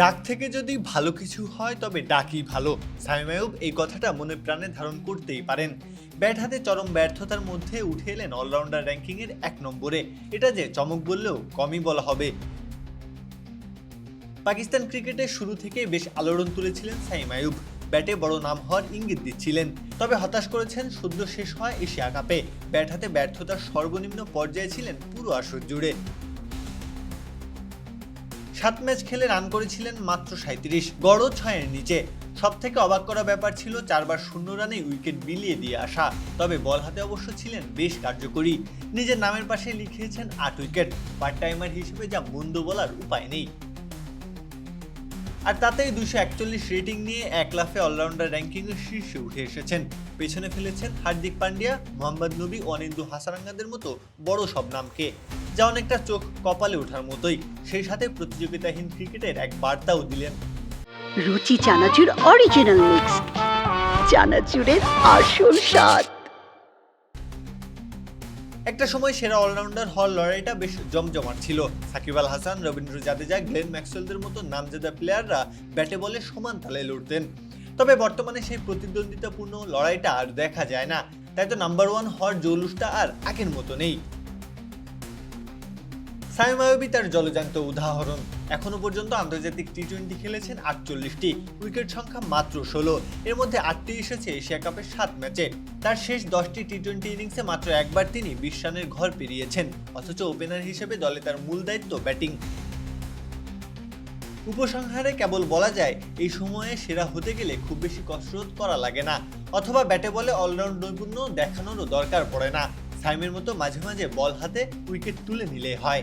ডাক থেকে যদি ভালো কিছু হয়, তবে ডাকই ভালো। সামিম আয়ুব এই কথাটা মনে প্রাণে ধারণ করতেই পারেন। ব্যাট হাতে চরম ব্যর্থতার মধ্যে উঠে এলেন অলরাউন্ডার র্যাঙ্কিংয়ের এক নম্বরে। এটা যে চমক বললেও কমই বলা হবে। পাকিস্তান ক্রিকেটের শুরু থেকে বেশ আলোড়ন তুলেছিলেন সাইম আয়ুব ব্যাটে বড় নাম হওয়ার ইঙ্গিত দিচ্ছিলেন। তবে হতাশ করেছেন সদ্য শেষ হয় এশিয়া কাপে। ব্যাট হাতে ব্যর্থতার সর্বনিম্ন পর্যায়ে ছিলেন পুরো আসর জুড়ে। সাত ম্যাচ খেলে রান করেছিলেন মাত্র সাঁত্রিশ গড় ছয়ের নিচে। সব থেকে অবাক করা ব্যাপার ছিল, চারবার শূন্য রানে উইকেট বিলিয়ে দিয়ে আসা। তবে বল হাতে অবশ্য ছিলেন বেশ কার্যকরী। নিজের নামের পাশে লিখিয়েছেন আট উইকেট। পার্ট টাইমার হিসেবে যা মন্দ বলার উপায় নেই। আর তাতেই দুশো একচল্লিশ রেটিং নিয়ে এক লাফে অলরাউন্ডার র্যাঙ্কিংয়ের শীর্ষে উঠে এসেছেন। পেছনে ফেলেছেন হার্দিক পান্ডিয়া, মোহাম্মদ নবী অনিন্দু হাসারাঙ্গাদের মতো বড় সব নামকে। যা অনেকটা চোখ কপালে ওঠার মতোই। সেই সাথে প্রতিযোগিতাহীন ক্রিকেটের এক বার্তাও দিলেন। রুচি চানাচুর অরিজিনাল মিক্স চানাচুরের আসল স্বাদ। একটা সময় সেরা অলরাউন্ডার হওয়ার লড়াইটা বেশ জমজমাট ছিল। সাকিব আল হাসান রবীন্দ্র জাদেজা গ্লেন ম্যাক্সওয়েলদের মতো নামজাদা প্লেয়াররা ব্যাটে বলে সমান তালে লড়তেন। তবে বর্তমানে সেই প্রতিদ্বন্দ্বিতাপূর্ণ লড়াইটা আর দেখা যায় না। তাই তো নাম্বার ওয়ান হওয়ার জৌলুসটা আর আগের মতো নেই। সাইম আয়ুবী তার জলজান্ত উদাহরণ। এখনও পর্যন্ত আন্তর্জাতিক টি টোয়েন্টি খেলেছেন আটচল্লিশটি উইকেট সংখ্যা মাত্র ষোলো। এর মধ্যে আটটি এসেছে এশিয়া কাপের সাত ম্যাচে। তার শেষ দশটি টি টোয়েন্টি ইনিংসে মাত্র একবার তিনি বিশ রানের ঘর পেরিয়েছেন, অথচ ওপেনার হিসেবে দলে তার মূল দায়িত্ব ব্যাটিং। উপসংহারে কেবল বলা যায়, এই সময়ে সেরা হতে গেলে খুব বেশি কসরত করা লাগে না, অথবা ব্যাটে বলে অলরাউন্ড নৈপুণ্য দেখানোরও দরকার পড়ে না। সাইমের মতো মাঝে মাঝে বল হাতে উইকেট তুলে নিলে হয়।